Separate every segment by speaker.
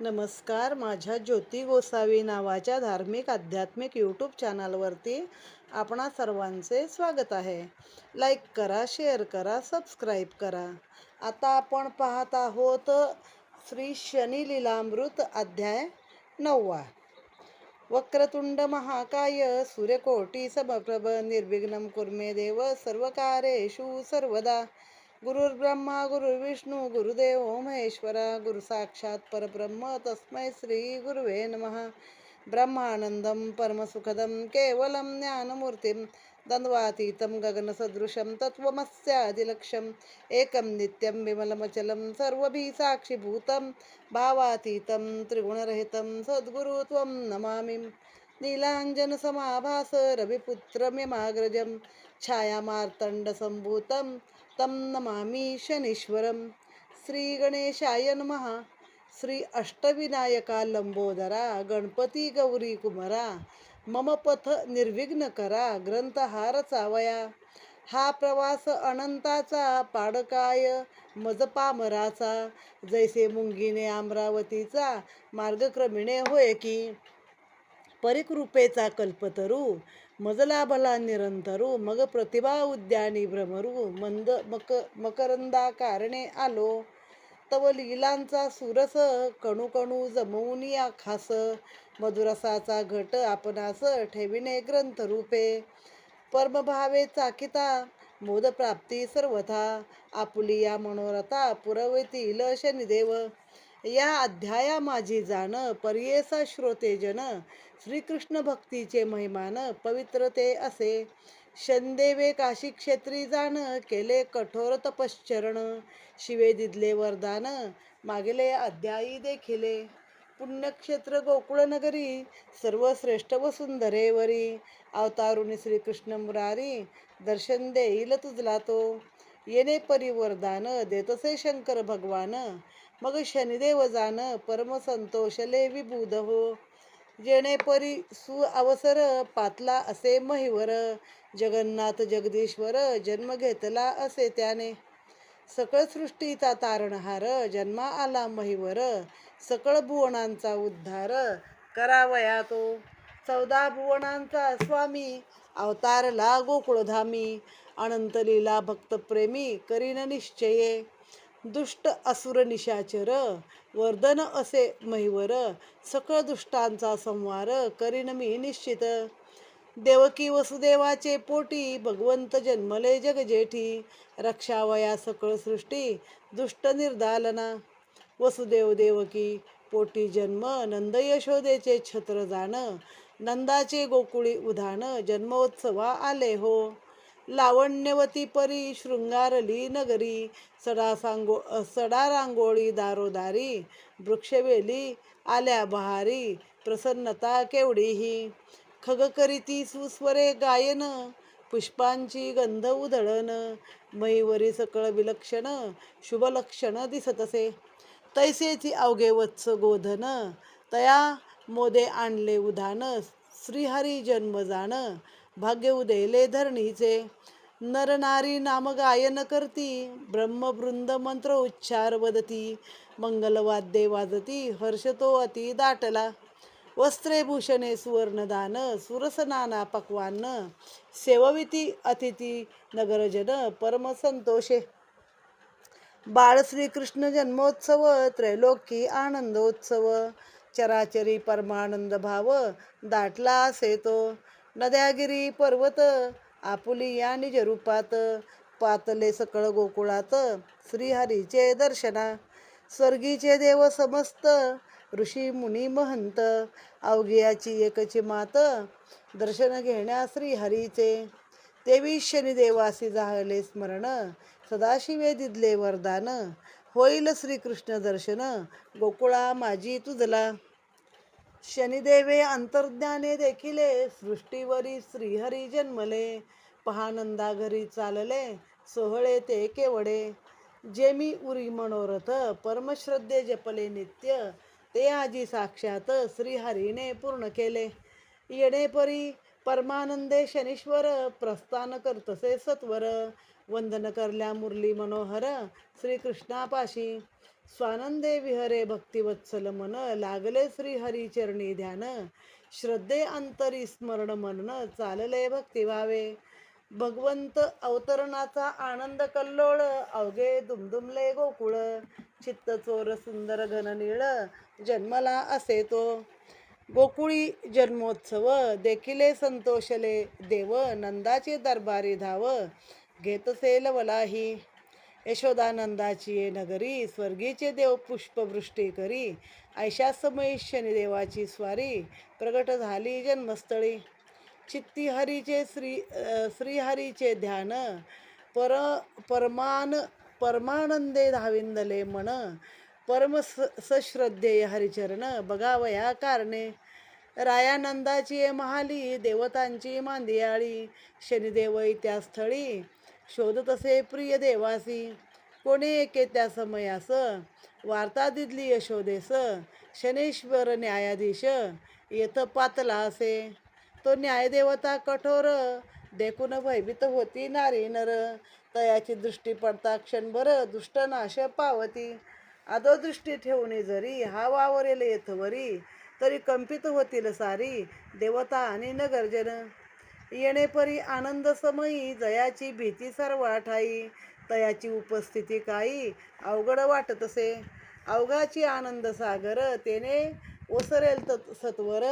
Speaker 1: नमस्कार. माझ्या ज्योती गोसावी नावाच्या धार्मिक आध्यात्मिक यूट्यूब चॅनलवरती आपणा सर्वांचे स्वागत आहे. लाईक करा शेअर करा सबस्क्राईब करा. आता आपण पाहत आहोत श्री शनी लीलामृत अध्याय नववा. वक्रतुंड महाकाय सूर्यकोटी समप्रभ निर्विघ्नं कुर्मे देव सर्वकारेषु सर्वदा. गुरुर्ब्रह्मा गुरुर्विष्णू गुरुदेव महेश्वरा गुरु साक्षात परब्रह्म तस्मै श्री गुरुवे नमः. ब्रह्मानन्दं परमसुखदं केवलं ज्ञानमूर्तिं दन्द्वातीतं गगनसदृशं तत्त्वमस्यादिलक्ष्यम् एकं नित्यं विमलमचलं सर्वभिः साक्षिभूतं भावातीतं त्रिगुणरहितं सद्गुरु त्वं नमामि. नीलाञ्जनसमाभास रविपुत्रम्यमाग्रजं छायामार्तण्डसम्भूतं तं शनीश्वरम श्री गणेशाय महा श्री अष्टविनायका लंबोदरा गणपती गौरी कुमरा मम पथ निर्विघ्न करा ग्रंथहार चावया। हा प्रवास अनंताचा पाडकाय मजपामराचा। जैसे मुंगीने अमरावतीचा मार्गक्रमिणे होय की। परिकृपेचा कल्पतरू। मजला भला निरंतरू मग प्रतिभा उद्यानी भ्रमरू मंद मक मकरंदा कारणे आलो तव लीलांचा सुरस कणू कणू जमवून या खास मधुरसाचा घट आपणास ठेविणे ग्रंथरूपे परमभावे चाकिता मोद प्राप्ती सर्वथा आपुली या मनोरथा पुरवतील शनिदेव या अध्याया माझी जाण पर्येसा श्रोतेजन श्रीकृष्ण भक्तीचे महिमान पवित्र ते असे. शनदेवे काशी क्षेत्री जाण केले कठोर तपश्चरण. शिवे दिदले वरदान मागेले अध्यायी देखिले. पुण्यक्षेत्र गोकुळनगरी सर्वश्रेष्ठ व सुंदरेवरी अवतारुणी श्रीकृष्ण मुरारी दर्शन देईल तुझला तो. येणे परिवरदान देतसे शंकर भगवान. मग शनिदेव जाण परमसंतोषले विबुध हो. जेणेपरी सुअवसर सु अवसर पातला असे महिवर जगन्नाथ जगदीश्वर जन्म घेतला असे त्याने. सकळ सृष्टीचा तारणहार जन्मा आला महिवर सकळ भुवनांचा उद्धार करावया तो. चौदा भुवनांचा स्वामी अवतारला गोकुळधामी अनंतलीला भक्तप्रेमी करीन निश्चये. दुष्ट असुर निशाचर वर्धन असे महिवर सकळ दुष्टांचा संवार करीन मी निश्चित. देवकी वसुदेवाचे पोटी भगवंत जन्मले जगजेठी रक्षावया सकळ सृष्टी दुष्ट निर्दालना. वसुदेव देवकी पोटी जन्म नंद यशोदेचे छत्र जाण नंदाचे गोकुळी उधाण जन्मोत्सवा आले हो. लावण्यवती परी शृंगारली नगरी सडा सांगो सडा रांगोळी दारोदारी वृक्षवेली आल्या बहारी प्रसन्नता केवढीही. खग करीती सुस्वरे गायन पुष्पांची गंध उधळण मईवरी सकळ विलक्षण शुभलक्षण दिसतसे. तैसेची अवघे वत्स गोधन तया मोदे आणले उधान श्रीहरी जन्म जाण भाग्य उदयले धरणीचे. नरनारी नाम गायन करती ब्रह्मवृंद मंत्र उच्चार वदती मंगलवाद्ये वाजती हर्षतो अति दाटला. वस्त्रे भूषणे सुवर्णदान सुरसनाना पक्वान्न सेवविती अतिथी नगरजन परम संतोषे. बाळ श्रीकृष्ण जन्मोत्सव त्रैलोकी आनंदोत्सव चराचरी परमानंद भाव दाटला असे तो. नद्यागिरी पर्वत आपुली या निज रूपात पातले सकळ गोकुळात श्रीहरीचे दर्शना स्वर्गीचे देव समस्त ऋषी मुनी महंत अवघियाची एकची मात दर्शन घेण्या श्रीहरीचे. देवी शनिदेवासी जाहले स्मरण सदाशिवे दिदले वरदान होईल श्रीकृष्ण दर्शन गोकुळा माझी तुझला शनिदेवे अंतर्ज्ञाने देखिले सृष्टीवरी श्रीहरी जन्मले पहानंदा घरी चालले सोहळे ते केवडे. जे मी उरी मनोरथ परमश्रद्धे जपले नित्य ते आजी साक्षात श्रीहरीने पूर्ण केले. येणेपरी परमानंदे शनीश्वर प्रस्थान करतसे सत्वर. वंदन करल्या मुरली मनोहर श्रीकृष्णापाशी. स्वानंदे विहरे भक्तिवत्सल मन लागले श्री हरी चरणी ध्यान. श्रद्धे अंतरी स्मरण मनन चालले भक्ती व्हावे. भगवंत अवतरणाचा आनंद कल्लोळ अवघे दुमदुमले गोकुळ. चित्त चोर सुंदर घननीळ जन्मला असे तो. गोकुळी जन्मोत्सव देखिले संतोषले देव नंदाचे दरबारी धाव. घेतसे लवलाही यशोदानंदाची ये नगरी स्वर्गीचे देव पुष्पवृष्टी करी. ऐशासमयी शनिदेवाची स्वारी प्रगट झाली जन्मस्थळी. चित्तीहरीचे श्री श्रीहरीचे ध्यान पर परमान परमानंदे धाविंदले मन. परम स सश्रद्धेय हरिचरण बघावया कारणे. रायानंदाची ये महाली देवतांची मांदियाळी. शनिदेव त्या स्थळी. शोधत असे प्रिय देवासी. कोणी एके त्या समयास? वार्ता दिदली यशोदेस. शनेश्वर न्यायाधीश येथ पातला असे. तो न्यायदेवता कठोर देखून भयभीत होती नारी नर. तयाची दृष्टी पडता क्षणभर दुष्टनाश पावती. आदो दृष्टी ठेवणे जरी हा वावरेल येथवरी तरी कंपित होतील सारी देवता आणि नगरजन. येणेपरी आनंद समयी जयाची भीती सर्व ठाई तयाची उपस्थिती काही अवघड वाटत असे. अवघाची आनंद सागर तेने ओसरेल तत् सत्वर.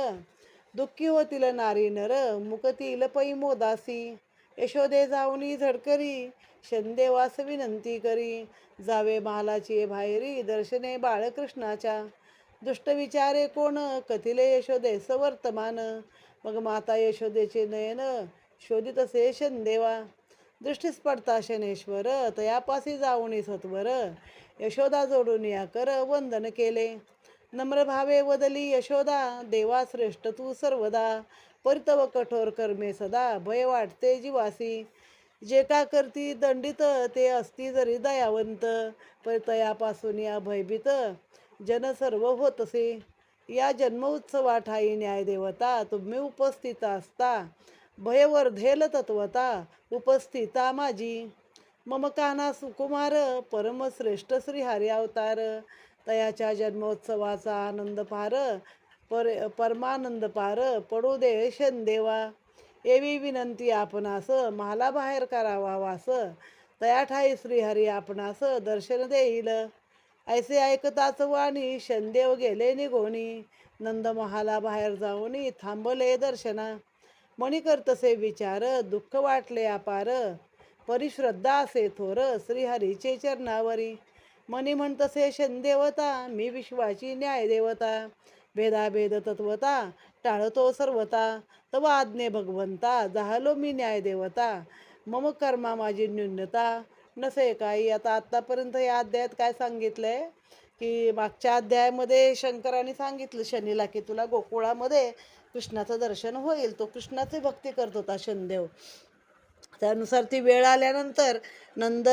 Speaker 1: दुःखी होतील नारी नर मुकतील पै मोदासी. यशोदे जाऊनी झडकरी शंदेवास विनंती करी. जावे महालाची बाहेरी दर्शने बाळकृष्णाच्या. दुष्ट विचारे कोण कथिले यशोदे वर्तमान मग माता यशोदेचे नयन शोधित असे शंदेवा दृष्टीस पडता शनेश्वर तयापासी जाऊनी सत्वर. यशोदा जोडून या कर वंदन केले. नम्र भावे वदली यशोदा देवा श्रेष्ठ तू सर्वदा. परितव कठोर कर्मे सदा भय वाटते जीवासी. जे का करती दंडित ते असती जरी दयावंत. परतयापासून या भयभीत जन सर्व होतसे. या जन्मोत्सवा ठाई न्यायदेवता तुम्ही उपस्थित असता. भयवर्धेल तत्वता उपस्थिता माझी मम काना सुकुमार परमश्रेष्ठ श्रीहरी अवतार. तयाच्या जन्मोत्सवाचा आनंद पार पर परमानंद पार पडू दे देवा. एवी विनंती आपणास मला बाहेर करावा वास. तया ठाई श्रीहरी आपणास दर्शन देईल. ऐसे ऐकताच वाणी शनदेव गेले निघोणी. नंद महाला बाहेर जाऊनी थांबले दर्शना. मणी करतसे विचार दुःख वाटले अपार. परिश्रद्धा असे थोर श्रीहरीचे चरणावरी. मनी म्हणतसे शनदेवता मी विश्वाची न्यायदेवता. भेदाभेद तत्वता टाळतो सर्वता. तव आज्ञे भगवंता जाहलो मी न्यायदेवता. मम कर्मा माझी न्यूनता. नसे काही. आता आत्तापर्यंत या अध्यायात काय सांगितलं आहे की मागच्या अध्यायामध्ये शंकराने सांगितलं शनीला की तुला गोकुळामध्ये कृष्णाचं दर्शन होईल. तो कृष्णाची भक्ती करत होता शनदेव. त्यानुसार ती वेळ आल्यानंतर नंद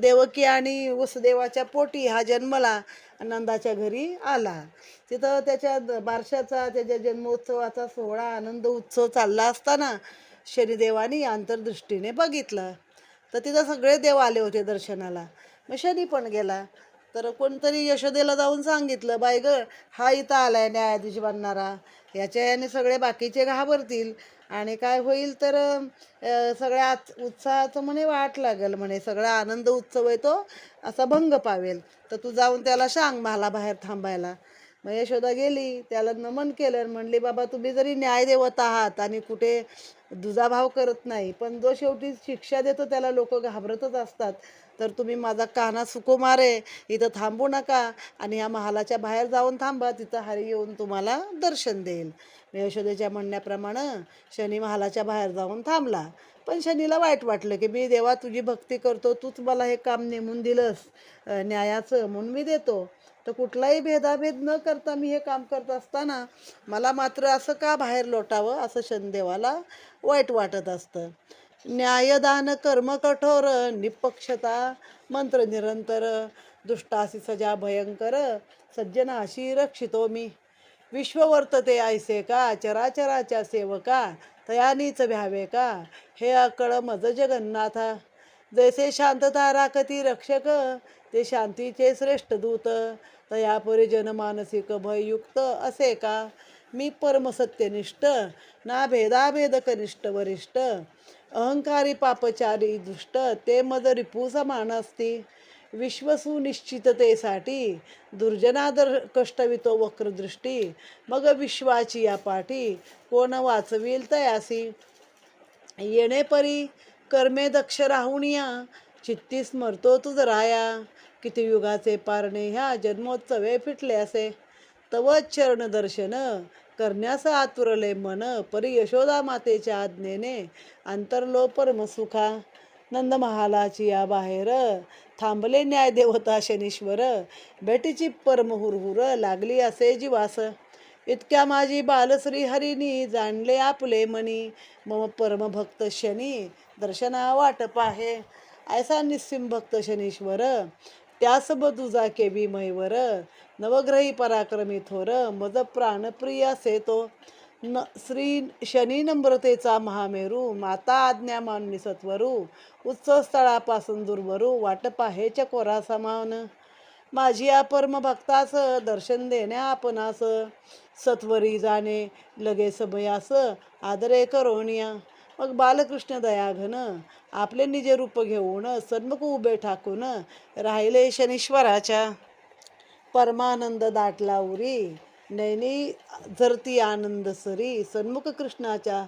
Speaker 1: देवकी आणि वसुदेवाच्या पोटी हा जन्मला. नंदाच्या घरी आला. तिथं त्याच्या द- बारशाचा त्याच्या जन्मोत्सवाचा सोहळा आनंद उत्सव चालला असताना शनिदेवानी अंतर्दृष्टीने बघितलं. तर तिथं सगळे देव आले होते दर्शनाला. मग शनी पण गेला. तर कोणतरी यशोदेला जाऊन सांगितलं बाय ग हा इथं आलाय न्यायाधीश बनणारा. याच्या याने सगळे बाकीचे घाबरतील. आणि काय होईल तर सगळ्या उत्साहाचं म्हणे वाट लागेल म्हणे. सगळा आनंद उत्सव आहे तो असा भंग पावेल. तर तू जाऊन त्याला सांग मला बाहेर थांबायला. मग यशोदा गेली त्याला नमन केलं आणि म्हणली बाबा तुम्ही जरी न्यायदेवत आहात आणि कुठे दुजाभाव करत नाही पण जो शेवटी शिक्षा देतो त्याला लोक घाबरतच असतात. तर तुम्ही माझा काना सुकुमार आहे इथं थांबू नका आणि या महालाच्या बाहेर जाऊन थांबा तिथं हरी येऊन तुम्हाला दर्शन देईल यशोदेच्या म्हणण्याप्रमाणे शनी महालाच्या बाहेर जाऊन थांबला. पण शनीला वाईट वाटलं की मी देवा तुझी भक्ती करतो तूच मला हे काम नेमून दिलंस न्यायाचं म्हणून मी देतो. तर कुठलाही भेदाभेद न करता मी हे काम करत असताना मला मात्र असं का बाहेर लोटावं असं शनदेवाला वाईट वाटत असतं. न्यायदान कर्म कठोर निपक्षता मंत्र निरंतर दुष्टासी सजा भयंकर सज्जनाशी रक्षितो मी. विश्व वर्तते ऐसे का चराचराच्या सेवका तयानीच भ्यावे का हे अकळ मज जगन्नाथा. जैसे शांतता राखती रक्षक ते शांतीचे श्रेष्ठ दूत तयापरी जनमानसिक भययुक्त असे का? मी परमसत्यनिष्ठ ना भेदाभेद कनिष्ठ वरिष्ठ अहंकारी पापचारी दुष्ट ते मद रिपू समान असती. विश्वसुनिश्चिततेसाठी दुर्जनादर कष्टवितो वक्रदृष्टी मग विश्वाची या पाठी कोण वाचविल तयासी. येणे परी कर्मे दक्ष राहुनिया चित्ती स्मरतो तुझ राया किती युगाचे पारणे ह्या जन्मोत्सवे फिटले असे. तव चरण दर्शन करण्यास आतुरले मन परी यशोदा मातेच्या आज्ञेने अंतरलो परमसुखा नंद महालाची या बाहेर थांबले न्याय देवता शनीश्वर. भेटीची परमहुरहुर लागली असे जीवास. इतक्या माझी बालश्री हरिणी जाणले आपले मनी. मम परमभक्त शनी दर्शना वाटप आहे. ऐसा निस्सिम भक्त शनीश्वर त्यास तुझा केवी मैवर नवग्रही पराक्रमी थोर मज प्राणप्रिय असे तो न श्री शनी नम्रतेचा महामेरू माता आज्ञा माननी सत्वरू उत्सवस्थळापासून दुर्वरू वाटप आहे चकोरा समान. माझी अपर्म भक्तास दर्शन देण्या आपणास सत्वरी जाणे लगे समयास आदरे करोनिया. मग बालकृष्ण दयाघन आपले निज रूप घेऊन सन्मुख उभे ठाकून राहिले शनीश्वराच्या. परमानंद दाटला उरी नैनी झरती आनंद सरी सन्मुख कृष्णाच्या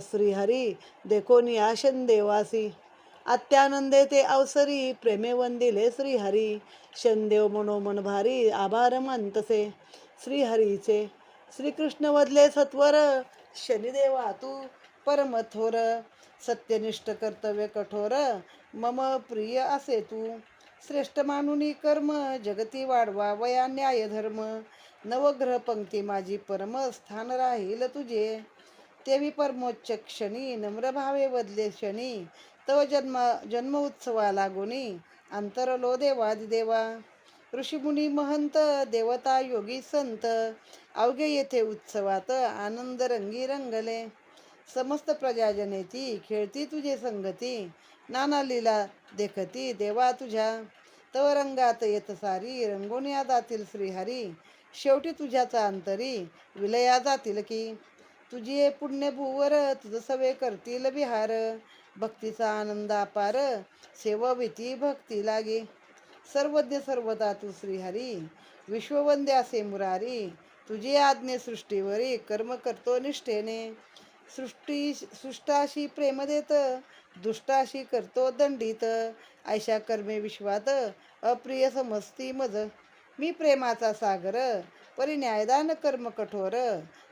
Speaker 1: श्रीहरी देखोनी आशन देवासी. अत्यानंदे ते अवसरी प्रेमे वंदिले श्रीहरी. शनदेव मनोमन भारी आभार मानतसे श्रीहरीचे. श्रीकृष्ण वदले सत्वर शनिदेवा तू परमथोर सत्यनिष्ठ कर्तव्य कठोर मम प्रिय असे तू. श्रेष्ठ मानुनी कर्म जगती वाढवा वया न्याय धर्म. नवग्रह पंक्ती माझी परम स्थान राहील तुझे. तेवी परमोच्च क्षणी नम्र भावे बदले क्षणी. तव जन्म जन्म उत्सवा लागुनी अंतरलो देवादिदेवा ऋषीमुनी महंत देवता योगी संत. अवघे येथे उत्सवात आनंद रंगी रंगले समस्त प्रजाजनेती खेळती तुझे संगती. नाना लीला देखती देवा तुझ्या. तव रंगात येत सारी रंगोनिया जातील श्रीहरी. शेवटी तुझ्याचा अंतरी विलया जातील की. तुझी पुण्य भूवर तुझ सवे करतील विहार. भक्तीचा आनंद अपार सेवा भीती भक्ती लागे. सर्वज्ञ सर्वदा तू श्रीहरी विश्ववंद्या से मुरारी. तुझी आज्ञे सृष्टीवरी कर्म करतो निष्ठेने. सृष्टी सृष्टाशी प्रेम देत दुष्टाशी करतो दंडित ऐशा कर्मे विश्वात अप्रिय समजती मज. मी प्रेमाचा सागर परी न्यायदान कर्म कठोर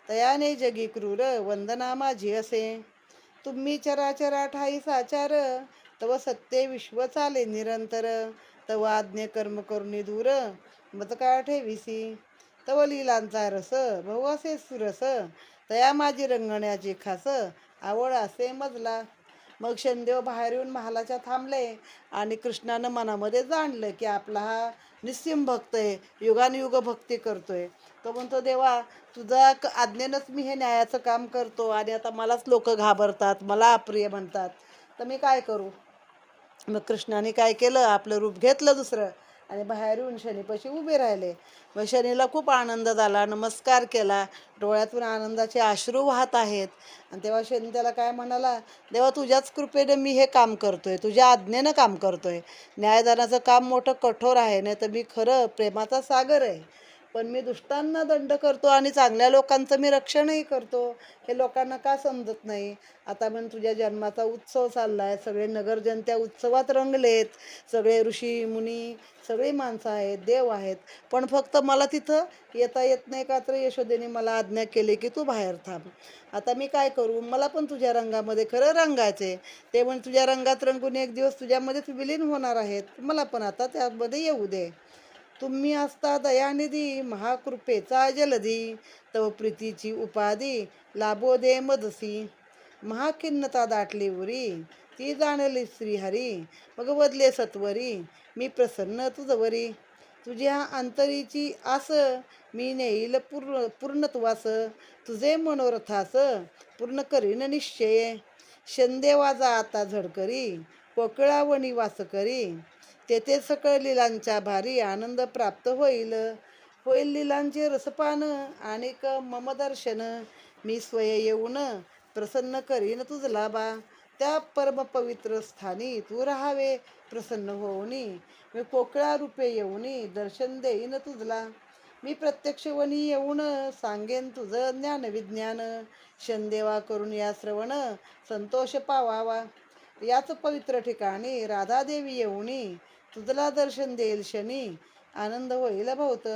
Speaker 1: तयाने जगी क्रूर वंदना माझी असे. तुम्ही चराचरा ठाई साचार तव सत्य विश्व चाले निरंतर तव आज्ञे कर्म करुणी दूर मत काय तव लीलांचा रस भाऊ असे सुरस तया माझी रंगण्याची खास. आवड असे मजला. मग शनदेव बाहेर येऊन महालाच्या थांबले आणि कृष्णानं मनामध्ये जाणलं की आपला हा निस्सिम भक्त आहे. युगानुयुग भक्ती करतोय. तो म्हणतो देवा तुझा क- आज्ञेनंच मी हे न्यायाचं काम करतो आणि आता मलाच लोक घाबरतात मला अप्रिय म्हणतात तर मी काय करू? मग कृष्णाने काय केलं? आपलं रूप घेतलं दुसरं. आणि बाहेर येऊन शनीपाशी उभे राहिले. मग शनीला खूप आनंद झाला नमस्कार केला. डोळ्यातून आनंदाचे अश्रू वाहत आहेत. आणि तेव्हा शनी त्याला काय म्हणाला देवा तुझ्याच कृपेने मी हे काम करतोय तुझ्या आज्ञेनं काम करतोय. न्यायदानाचं काम मोठं कठोर आहे नाही तर मी खरं प्रेमाचा सागर आहे. पण मी दुष्टांना दंड करतो आणि चांगल्या लोकांचं मी रक्षणही करतो. हे लोकांना का समजत नाही? आता पण तुझ्या जन्माचा उत्सव चालला आहे सगळे नगरजन त्या उत्सवात रंगलेत. सगळे ऋषी मुनी सगळी माणसं आहेत देव आहेत. पण फक्त मला तिथं येता येत नाही का? तर यशोदेने मला आज्ञा केली की तू बाहेर थांब. आता मी काय करू? मला पण तुझ्या रंगामध्ये खरं रंगायचे ते पण तुझ्या रंगात रंगून एक दिवस तुझ्यामध्येच विलीन होणार आहेत. मला पण आता त्यामध्ये येऊ दे. तुम्ही असता दयानिधी महाकृपेचा जलधी तव प्रीतीची उपाधी लाभो दे मदसी. महाखिन्नता दाटली उरी ती जाणली श्रीहरी. मग बदले सत्वरी मी प्रसन्न तुझवरी. तुझ्या अंतरीची आस मी नेईल पूर्ण पूर्णत्वास. तुझे मनोरथास पूर्ण करीन निश्चय. शंदेवाजा आता झडकरी कोकळावणी वास करी. तेथे सकळ लिलांच्या भारी आनंद प्राप्त होईल. होईल लिलांचे रसपान आणि मम दर्शन मी स्वय येऊन प्रसन्न करीन तुझला बा. त्या परमपवित्र स्थानी तू राहावे प्रसन्न होऊनी. मी कोकळा रूपे येऊनी दर्शन देईन तुझला. मी प्रत्यक्ष वनी येऊन सांगेन तुझं ज्ञान विज्ञान शनदेवा करून या श्रवण संतोष पावावा. याच पवित्र ठिकाणी राधादेवी येऊनी तुझला दर्शन देईल शनी. आनंद होईल भोवत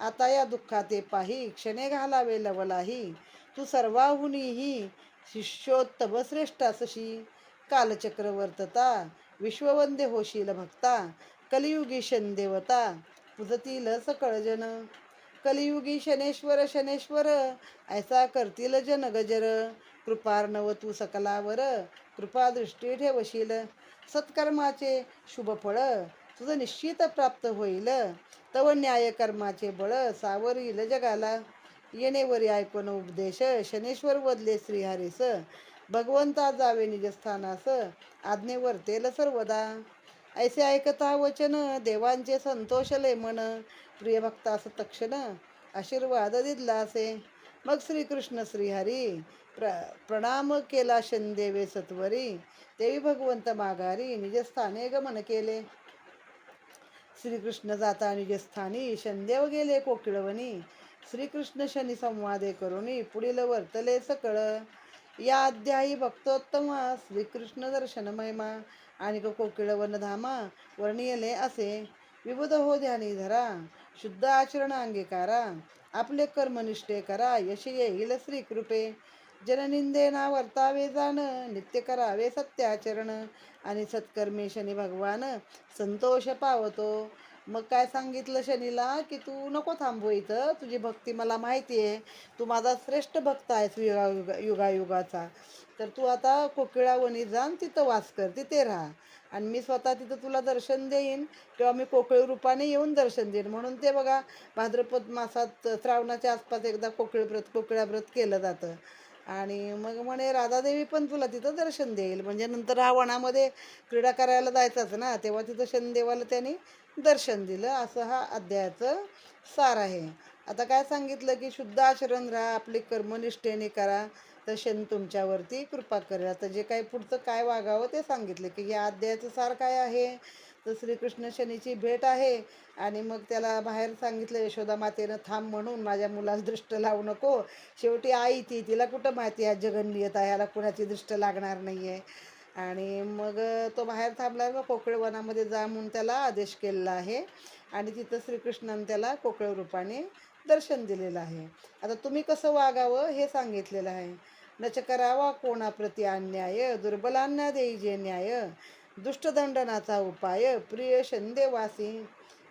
Speaker 1: आता या दुःखाते पाही क्षणे घालावे लवलाही. तू सर्वाहुनीही शिष्योत्तम श्रेष्ठासशी कालचक्रवर्तता विश्ववंद्य होशील भक्ता. कलियुगी शनदेवता पुजतील सकळजन कलियुगी शनेश्वर शनेश्वर ऐसा करतील जन गजर. कृपार्णव तू सकलावर कृपादृष्टी ठेवशील सत्कर्माचे शुभ फळ तुझं निश्चित प्राप्त होईल. तव न्याय कर्माचे बळ सावरील जगाला. येणेवरी ऐकून उपदेश शनेश्वर वदले श्रीहरीस. भगवंता जावे निजस्थानास आज्ञे वर्तेल सर्वदा. ऐसे ऐकता वचन देवांचे संतोषले मन. प्रिय भक्तास तक्षण आशीर्वाद दिला असे मग श्रीकृष्ण श्रीहरी प्र प्रणाम केला शनदेवे सत्वरी. देवी भगवंत माघारी निजस्थाने गमन केले. श्रीकृष्ण जाता निजस्थानी शनदेव गेले कोकिळवनी. श्रीकृष्ण शनी संवादे करुणी पुढील वर्तले सकळ. या अध्यायी भक्तोत्तमा श्रीकृष्ण दर्शन महिमा. आणि कोकिळवन धामा वर्णियले असे. विबुध हो ध्यानी धरा शुद्ध आचरण अंगीकारा. आपले कर्मनिष्ठे करा यश येईल श्रीकृपे जननिंदेना वर्तावे जाण नित्य करावे सत्याचरण. आणि सत्कर्मे शनी भगवान संतोष पावतो. मग काय सांगितलं शनीला की तू नको थांबू इथं तुझी भक्ती मला माहिती आहे. तू माझा श्रेष्ठ भक्त आहेस युगा युगा युगायुगाचा. तर तू आता कोकिळावणी जाण तिथं वास कर तिथे राहा. आणि मी स्वतः तिथं तुला दर्शन देईन किंवा मी कोकळी रूपाने येऊन दर्शन देईन. म्हणून ते बघा भाद्रपद मासात श्रावणाच्या आसपास एकदा कोकळी व्रत कोकळ्या व्रत केलं जातं. आणि मग म्हणे राधादेवी पण तुला तिथं दर्शन देईल. म्हणजे नंतर हा वनामध्ये क्रीडा करायला जायचाच ना तेव्हा तिथं शनिदेवाला त्यांनी दर्शन दिलं. असं हा अध्यायाचं सार आहे. आता काय सांगितलं की शुद्ध आचरण राहा आपली कर्मनिष्ठेने करा. तर शन तुमच्यावरती कृपा करेल. आता जे काही पुढचं काय वागावं ते सांगितलं की या अध्यायाचं सार काय आहे? तर श्रीकृष्ण शनीची भेट आहे आणि मग त्याला बाहेर सांगितलं यशोदा मातेनं थांब म्हणून माझ्या मुलास दृष्ट लावू नको. शेवटी आई ती तिला कुठं माहिती आहे? जगनलीयता याला कुणाची दृष्ट लागणार नाही आहे आणि मग तो बाहेर थांबला मग कोकळ वनामध्ये जा म्हणून त्याला आदेश केलेला आहे. आणि तिथं श्रीकृष्णानं त्याला कोकळ रूपाने दर्शन दिलेलं आहे. आता तुम्ही कसं वागावं हे सांगितलेलं आहे. नच करावा कोणाप्रती अन्याय? दुर्बलांना देई जे न्याय. दुष्टदंडनाचा उपाय? प्रिय शंदेवासी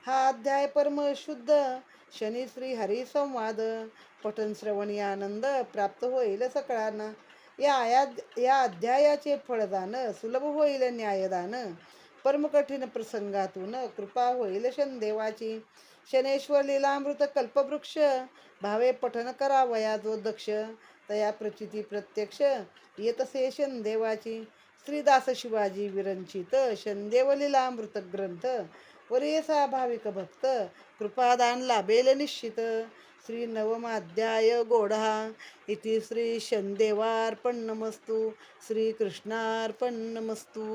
Speaker 1: हा अध्याय परम शुद्ध. शनी श्री हरी संवाद. पठन श्रवणी आनंद प्राप्त होईल सकळांना. या आया या अध्यायाचे फळदान सुलभ होईल न्यायदान. परमकठीण प्रसंगातून कृपा होईल शनदेवाची शनेश्वर लीलामृत कल्पवृक्ष. भावे पठन करावया जो दक्ष. तया प्रचिती प्रत्यक्ष येतसे शनदेवाची श्रीदास शिवाजी विरंचित शनदेवलीला लीलामृत ग्रंथ वरेसा भाविक भक्त कृपादान लाभेल निश्चित. श्री नवमाध्याय गोढा इति श्री शनदेवार्पण नमस्तु श्रीकृष्णार्पण नमस्तु